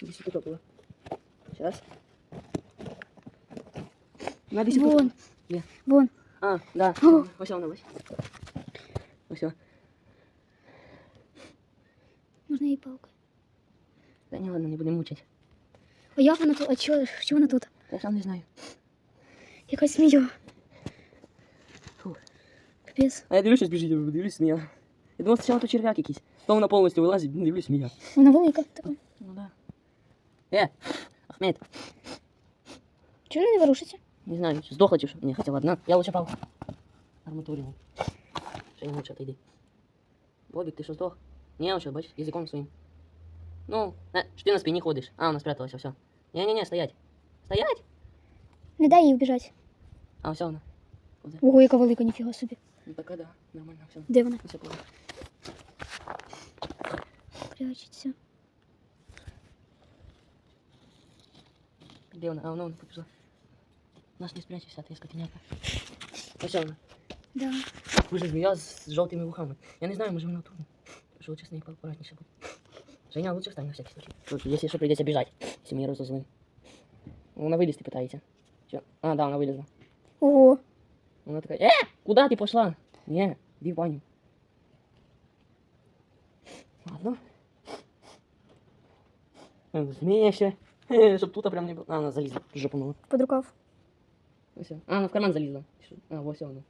Десь тут было. Сейчас. На, десь тут. Вон. Где? Вон. А, да. О. Ось вона, ось. Ось. о. Можна її палкою. Та ні, ладно, не будемо мучити. А як вона тут? А чого, чого вона тут? Я сам не знаю. Якась змія. Фу. Капець. А я дивлюсь, щось біжить, дивлюсь, змія. Я думав, спочатку то черв'як якийсь. Потім вона повністю вилазить, ну, дивлюсь, змія. Вона велика. Така. Ну да. Е, Ахмед, Чого вона не ворушиться? не знаю, здохла чи що? Ні, хоча ладно. Я лучше палку. Арматурину. Ще й лучше отойди. Бобик, ти що здох? Ні, ось, бачиш, язиком своїм. Ну, е, що ти на спині ходиш? А, вона спряталася, все. Ні-ні-ні, стоять. Стоять! Не дай їй вбіжати. А, все вона. Ого, яка велика, ніфіга собі. Ну, пока да, нормально, все. Де вона? Все плохо. Прячеться. Где вона? А, вона, вона побежала. Наш не спрячешься, а ты скотиняка. Ось вона. Да. Вы же змея с желтыми ухами. Я не знаю, мы же на трудно. Что лучше с ней поаккуратнее будет. Женя, лучше встань на всякий случай. Тут, если что, придется бежать, если мы ее разозлим. Вона вылезти пытается. Чё? А, да, она вылезла. Ого. Она такая, э, куда ты пошла? Не, иди в баню. Ладно. Э, Змея еще. Чтоб тут прям не было. А, она залезла, жопу мыла. Под рукав. Ось. А, она в карман залезла. А, вот она.